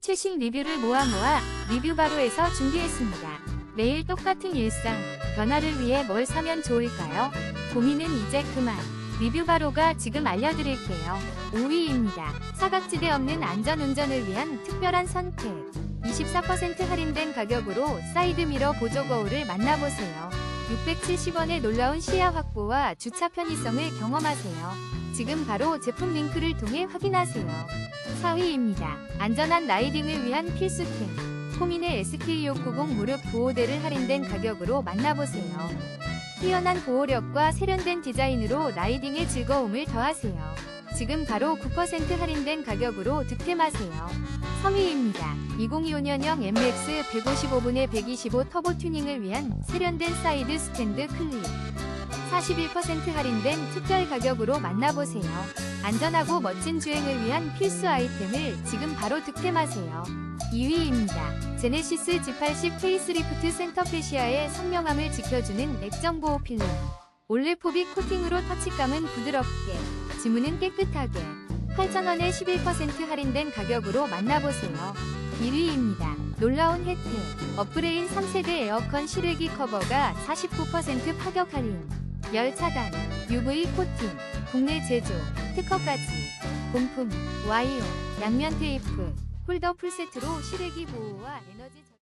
최신 리뷰를 모아 모아 리뷰 바로에서 준비했습니다. 매일 똑같은 일상, 변화를 위해 뭘 사면 좋을까요? 고민은 이제 그만. 리뷰 바로가 지금 알려드릴게요. 5위입니다. 사각지대 없는 안전운전을 위한 특별한 선택. 24% 할인된 가격으로 사이드미러 보조 거울을 만나보세요. 670원의 놀라운 시야 확보와 주차 편의성을 경험하세요. 지금 바로 제품 링크를 통해 확인하세요. 4위입니다. 안전한 라이딩을 위한 필수템. 코민의 SK690 무릎 보호대를 할인된 가격으로 만나보세요. 뛰어난 보호력과 세련된 디자인으로 라이딩의 즐거움을 더하세요. 지금 바로 9% 할인된 가격으로 득템하세요. 3위입니다. 2025년형 MX 155분의 125 터보 튜닝을 위한 세련된 사이드 스탠드 클립. 41% 할인된 특별 가격으로 만나보세요. 안전하고 멋진 주행을 위한 필수 아이템을 지금 바로 득템하세요. 2위입니다. 제네시스 G80 페이스리프트 센터 페시아의 선명함을 지켜주는 액정 보호 필름. 올레포비 코팅으로 터치감은 부드럽게, 지문은 깨끗하게. 8,000원에 11% 할인된 가격으로 만나보세요. 1위입니다. 놀라운 혜택. 업브레인 3세대 에어컨 실외기 커버가 49% 파격 할인. 열 차단, UV 코팅, 국내 제조, 특허까지. 본품, 와이어, 양면 테이프, 홀더 풀세트로 실외기 보호와 에너지 절...